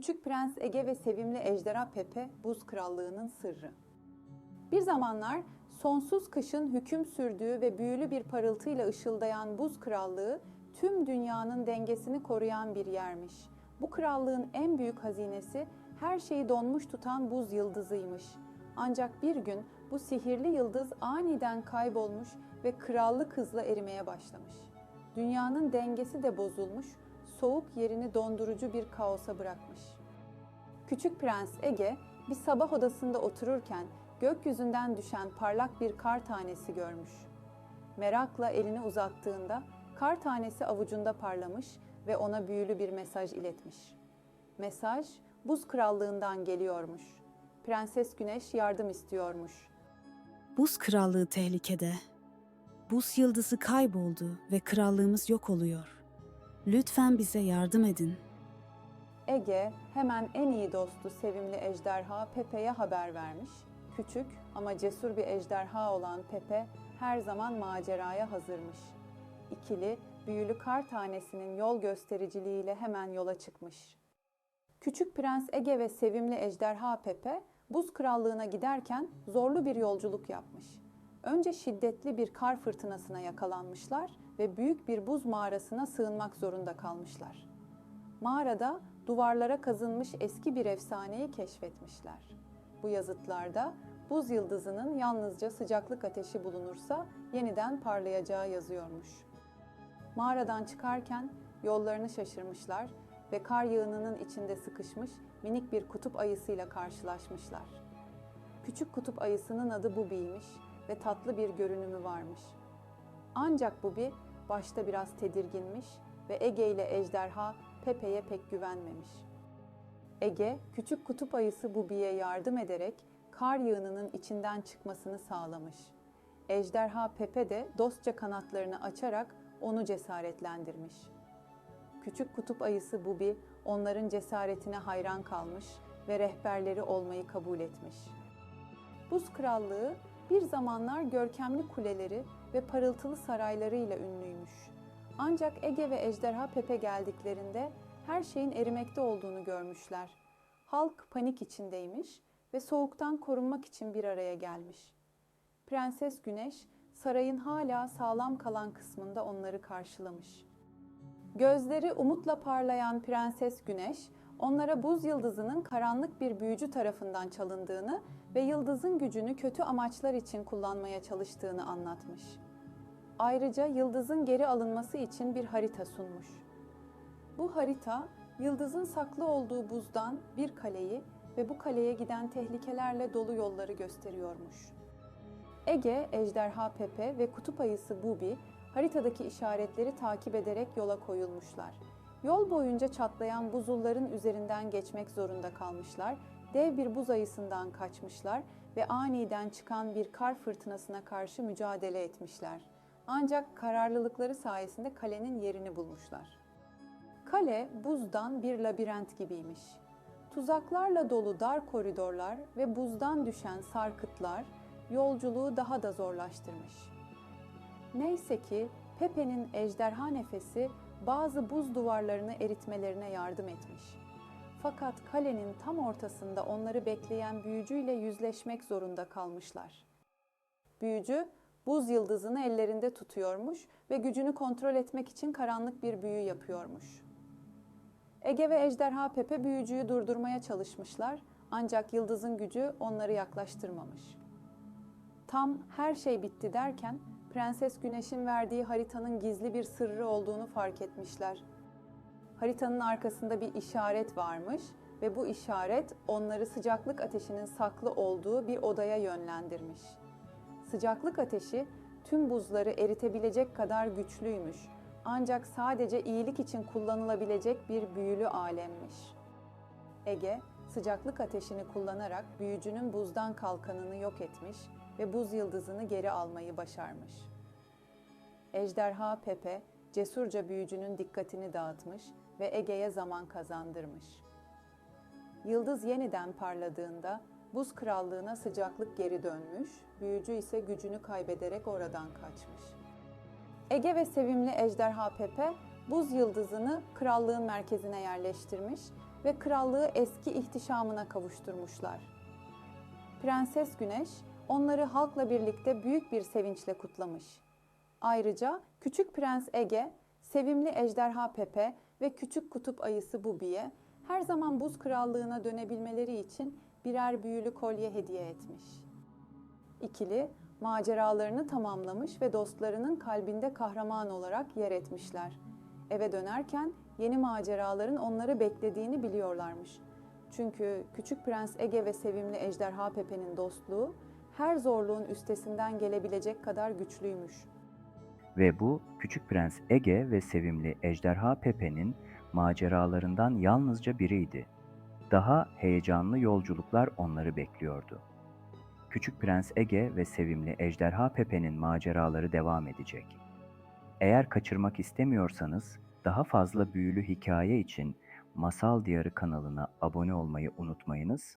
Küçük Prens Ege ve sevimli ejderha Pepe Buz Krallığı'nın sırrı. Bir zamanlar sonsuz kışın hüküm sürdüğü ve büyülü bir parıltıyla ışıldayan Buz Krallığı tüm dünyanın dengesini koruyan bir yermiş. Bu krallığın en büyük hazinesi her şeyi donmuş tutan buz yıldızıymış. Ancak bir gün bu sihirli yıldız aniden kaybolmuş ve krallık hızla erimeye başlamış. Dünyanın dengesi de bozulmuş, soğuk yerini dondurucu bir kaosa bırakmış. Küçük Prens Ege bir sabah odasında otururken gökyüzünden düşen parlak bir kar tanesi görmüş. Merakla elini uzattığında kar tanesi avucunda parlamış ve ona büyülü bir mesaj iletmiş. Mesaj Buz Krallığından geliyormuş. Prenses Güneş yardım istiyormuş. Buz krallığı tehlikede. Buz yıldızı kayboldu ve krallığımız yok oluyor. Lütfen bize yardım edin. Ege hemen en iyi dostu sevimli ejderha Pepe'ye haber vermiş. Küçük ama cesur bir ejderha olan Pepe her zaman maceraya hazırmış. İkili büyülü kar tanesinin yol göstericiliğiyle hemen yola çıkmış. Küçük Prens Ege ve sevimli ejderha Pepe Buz Krallığı'na giderken zorlu bir yolculuk yapmış. Önce şiddetli bir kar fırtınasına yakalanmışlar ve büyük bir buz mağarasına sığınmak zorunda kalmışlar. Mağarada duvarlara kazınmış eski bir efsaneyi keşfetmişler. Bu yazıtlarda buz yıldızının yalnızca sıcaklık ateşi bulunursa yeniden parlayacağı yazıyormuş. Mağaradan çıkarken yollarını şaşırmışlar ve kar yığınının içinde sıkışmış minik bir kutup ayısıyla karşılaşmışlar. Küçük kutup ayısının adı Bubi'ymiş ve tatlı bir görünümü varmış. Ancak Bubi başta biraz tedirginmiş ve Ege ile ejderha Pepe'ye pek güvenmemiş. Ege, küçük kutup ayısı Bubi'ye yardım ederek kar yığınının içinden çıkmasını sağlamış. Ejderha Pepe de dostça kanatlarını açarak onu cesaretlendirmiş. Küçük kutup ayısı Bubi onların cesaretine hayran kalmış ve rehberleri olmayı kabul etmiş. Buz Krallığı bir zamanlar görkemli kuleleri ve parıltılı saraylarıyla ünlüymüş. Ancak Ege ve Ejderha Pepe geldiklerinde her şeyin erimekte olduğunu görmüşler. Halk panik içindeymiş ve soğuktan korunmak için bir araya gelmiş. Prenses Güneş sarayın hala sağlam kalan kısmında onları karşılamış. Gözleri umutla parlayan Prenses Güneş, onlara buz yıldızının karanlık bir büyücü tarafından çalındığını ve yıldızın gücünü kötü amaçlar için kullanmaya çalıştığını anlatmış. Ayrıca yıldızın geri alınması için bir harita sunmuş. Bu harita, yıldızın saklı olduğu buzdan bir kaleyi ve bu kaleye giden tehlikelerle dolu yolları gösteriyormuş. Ege, Ejderha Pepe ve kutup ayısı Bubi haritadaki işaretleri takip ederek yola koyulmuşlar. Yol boyunca çatlayan buzulların üzerinden geçmek zorunda kalmışlar, dev bir buz ayısından kaçmışlar ve aniden çıkan bir kar fırtınasına karşı mücadele etmişler. Ancak kararlılıkları sayesinde kalenin yerini bulmuşlar. Kale buzdan bir labirent gibiymiş. Tuzaklarla dolu dar koridorlar ve buzdan düşen sarkıtlar yolculuğu daha da zorlaştırmış. Neyse ki Pepe'nin ejderha nefesi bazı buz duvarlarını eritmelerine yardım etmiş. Fakat kalenin tam ortasında onları bekleyen büyücüyle yüzleşmek zorunda kalmışlar. Büyücü buz yıldızını ellerinde tutuyormuş ve gücünü kontrol etmek için karanlık bir büyü yapıyormuş. Ege ve Ejderha Pepe büyücüyü durdurmaya çalışmışlar ancak yıldızın gücü onları yaklaştırmamış. Tam her şey bitti derken Prenses Güneş'in verdiği haritanın gizli bir sırrı olduğunu fark etmişler. Haritanın arkasında bir işaret varmış ve bu işaret onları sıcaklık ateşinin saklı olduğu bir odaya yönlendirmiş. Sıcaklık ateşi tüm buzları eritebilecek kadar güçlüymüş. Ancak sadece iyilik için kullanılabilecek bir büyülü alemmiş. Ege, sıcaklık ateşini kullanarak büyücünün buzdan kalkanını yok etmiş ve buz yıldızını geri almayı başarmış. Ejderha Pepe, cesurca büyücünün dikkatini dağıtmış ve Ege'ye zaman kazandırmış. Yıldız yeniden parladığında buz krallığına sıcaklık geri dönmüş, büyücü ise gücünü kaybederek oradan kaçmış. Ege ve sevimli ejderha Pepe buz yıldızını krallığın merkezine yerleştirmiş ve krallığı eski ihtişamına kavuşturmuşlar. Prenses Güneş onları halkla birlikte büyük bir sevinçle kutlamış. Ayrıca Küçük Prens Ege, sevimli ejderha Pepe ve küçük kutup ayısı Bubi'ye her zaman buz krallığına dönebilmeleri için birer büyülü kolye hediye etmiş. İkili maceralarını tamamlamış ve dostlarının kalbinde kahraman olarak yer etmişler. Eve dönerken yeni maceraların onları beklediğini biliyorlarmış. Çünkü Küçük Prens Ege ve sevimli Ejderha Pepe'nin dostluğu her zorluğun üstesinden gelebilecek kadar güçlüymüş. Ve bu Küçük Prens Ege ve sevimli Ejderha Pepe'nin maceralarından yalnızca biriydi. Daha heyecanlı yolculuklar onları bekliyordu. Küçük Prens Ege ve sevimli Ejderha Pepe'nin maceraları devam edecek. Eğer kaçırmak istemiyorsanız daha fazla büyülü hikaye için Masal Diyarı kanalına abone olmayı unutmayınız